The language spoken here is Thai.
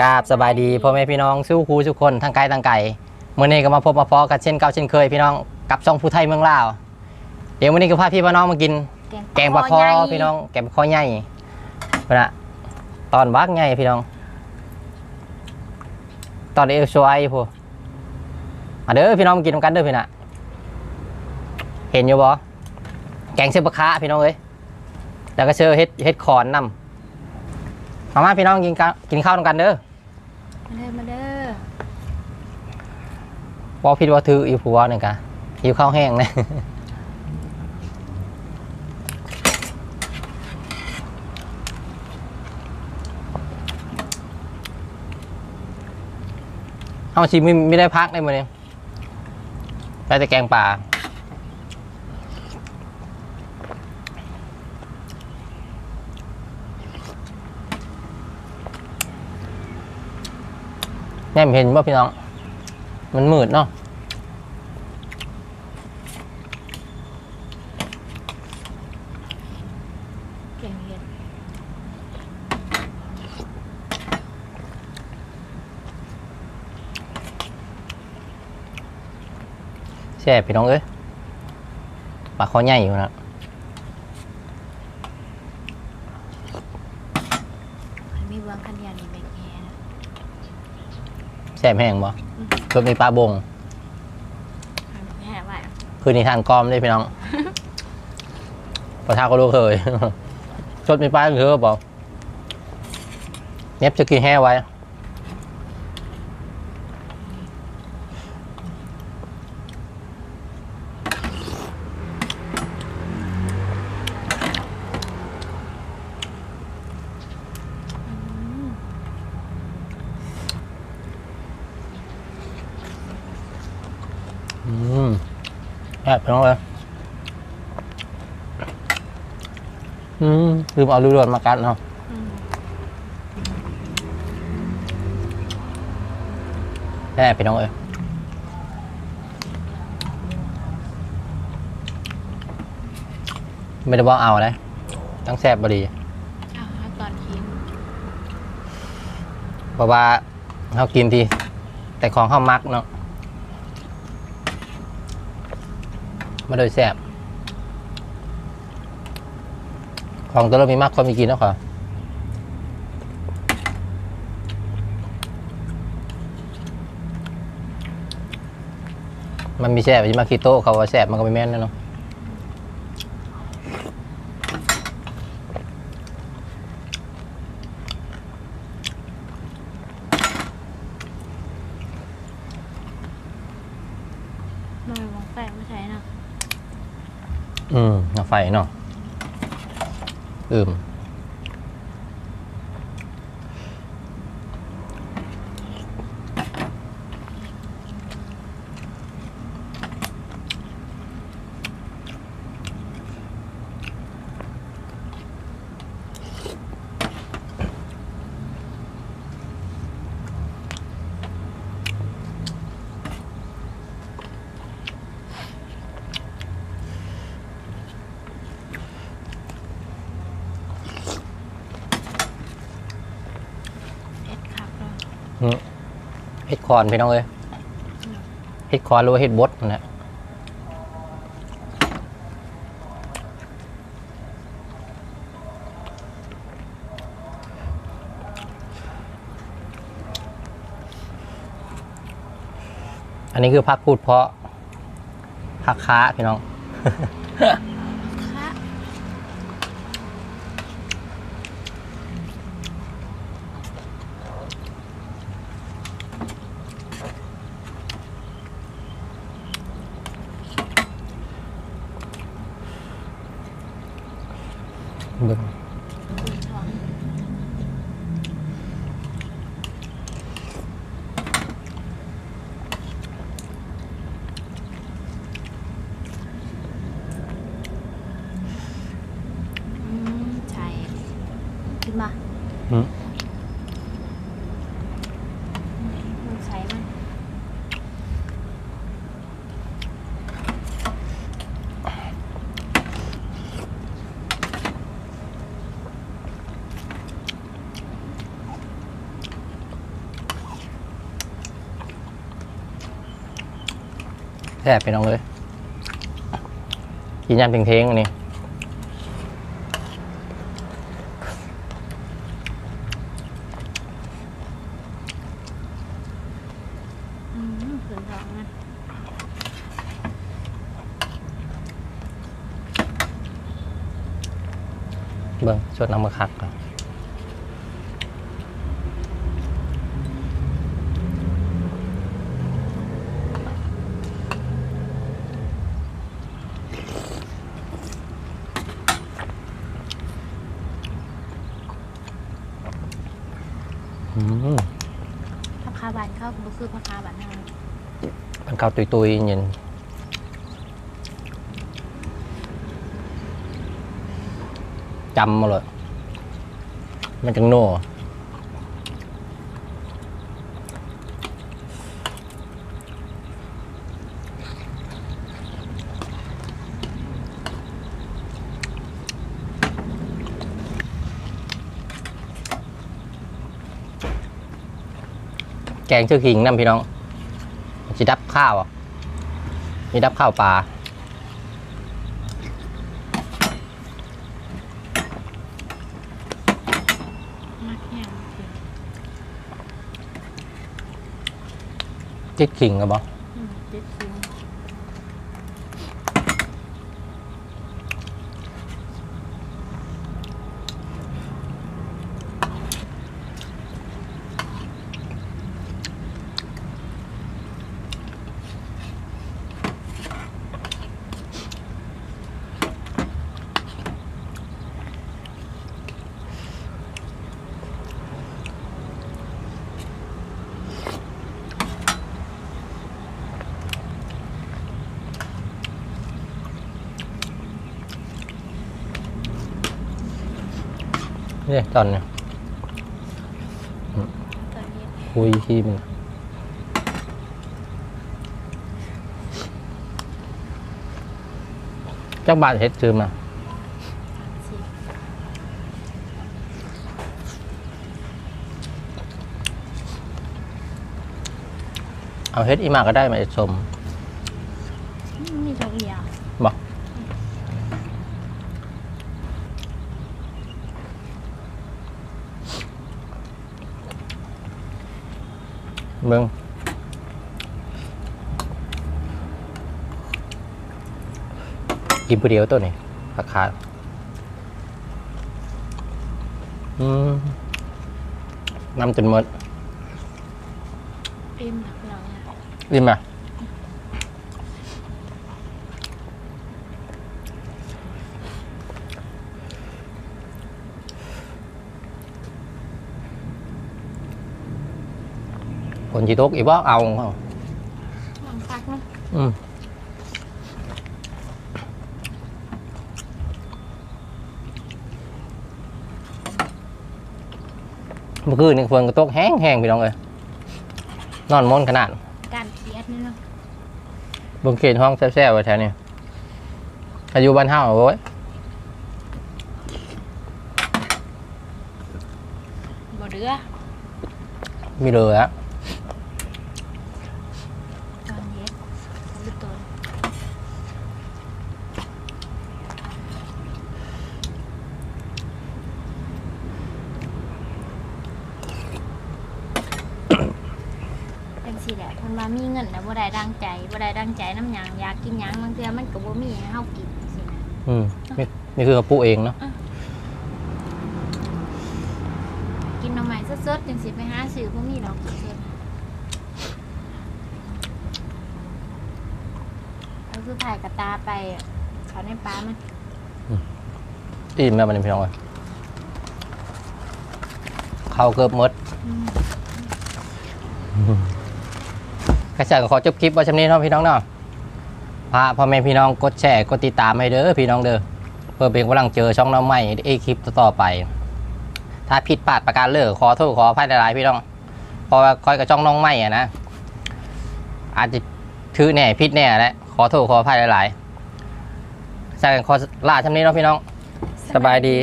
กราบสบายดีพ่อแม่พี่น้องสู้ครูทุกคนทั้งไกลทั้งไกลเมื่อนี้ก็มาพบมาพอกันเช่นเก่าเช่นเคยพี่น้องกับช่องผู้ไทยเมืองลาวเดี๋ยววันนี้ก็พาพี่พี่น้องมากิน แกงปลาคอพี่น้องแกงปลาคอใหญ่เนะตอนบักใหญ่พี่น้อง ตอนเอลชวยพูมาเด้อพี่น้องมากินนำกันเด้อพี่น่ะเห็นอยู่บ่แกงเส้นปลาคะพี่น้องเอ้ยแล้วก็เชื่อเฮ็ดเฮ็ดขอนนำ มามาพี่น้องกินข้าวกินข้าวนำกันเด้อมาเด้อมาเด้อว่าผิดว่าถืออีผัวหนึ่งกะหิวข้าวแห้งนะเอาชิไม่ไม่ได้พักได้มาเนี่ยได้แต่แกงป่า แน่เห็นว่าพี่น้อง มันมืดเนาะแกงเห็ดแช่บพี่น้องเอ้ยปลาคอใหญ่อยู่นะ มีเบืองขันยานีแบกแง่นะ แช่บแห้งบ่รถมีปลาบง แห่ไว้คือนิทานกอมด้วยพี่น้อง ประชาก็รู้เคยชดมีปลาเคือบอกเน็บจะกินแห้ไว้ บพี่น้องเลยอืมลืมเอาลูกดวนมากัดเนาะอืมแอบพี่น้องเอ้ยไม่ได้บอกเอานะต้องแซ่บบดีเอาเอาตอนกินเพราะว่าเขากินทีแต่ของเขามักเนาะ ไม่โดยแซ่บของตัวเรามีมากคนมีกินแล้วค่ะมันมีแซ่บที่มาคิโต้เขาว่าแซ่บมันก็ไม่แม่นนะเนาะหน่อยวงแปลกไม่ใช่นะ อืมเอาไฟเนาะอืม เฮ็ดคอนพี่น้องเอ้ยเฮ็ดคอนหรือว่าเฮ็ดบดนะอันนี้คือพักพูดเพราะพักค้าพี่น้อง ค่ะ เบิ่งคุณทองอืมใช่ขึ้นมา อืม มันใช้มัน อ แซ่บพี่น้องเลยกินยำเพ่งๆอันนี้อืมผืนทองนะเบิ่งสดน้ำมะคักก่อน ผักคาบานเข้าบุคือผักคาบานเฮามันเข้าตุยตุยๆเย็นจำมาเลยมันจังโน่ แกงชื่อขิงน้ำพี่น้องจะดับข้าวอะมีดับข้าวปลามักแห้งจริงจิกขิงกับบออืมติดซิง นี่ตอนเนี้ยตอนนี้คุยที่มันจักบาทเฮ็ดซื้อมาสิเอาเฮ็ดอีมาก็ได้มาชม อืมมีทองเอีย บอก เบิ่งกินผู้เดียวตัวนี้ราคาอืมน้ำจนหมดเอ็มหนักเราเนี่ยอิ่มไห นจีตกอีกว่าเอาเขาลองซักนะอืมเมื่อคืนนี่ฝนก็ตกแห้งแห้งๆพี่น้องเลยนอนมนขนาด การเคียดนี่เนาะบงเขตห้องแซ่บๆไว้แถวนี้อายุบ้านเฮาโว้ยบ่เดือมีเลยอะ ตอนเย็นหรือตัว จังซี่แหละเพิ่นว่ามีเงินแต่บ่ได้ดังใจบ่ได้ดังใจน้ำหยังอยากกินหยังบางเทื่อมันก็บ่มีให้เฮากินจังซี่นะอืมนี่นี่คือกระปุกเองเนาะกินหน่อไม้สดๆจังสิไปหาซื้อบ่มีดอกสดเอาสุดท้ายกระตาไปอะเขาในป้ามันอิ่มแล้วมันพี่น้องเลยเข้าเกือบหมดอืม กระจายก็ขอจบคลิปไว้ชำนี้เนาะพี่น้องเนาะพาพ่อแม่พี่น้องกดแชร์กดติดตามให้เด้อพี่น้องเด้อเพื่อเป็นกำลังเจอช่องน้องใหม่เอคลิปต่อไป ถ้าผิดพลาดประการเลิกขอโทษขออภัยหลายๆพี่น้องเพราะว่าคอยกับช่องน้องใหม่อะนะอาจจะถือแน่ผิดแน่แหละขอโทษขออภัยหลายๆจากกันขอลาชำนี้เนาะพี่น้องสบายดี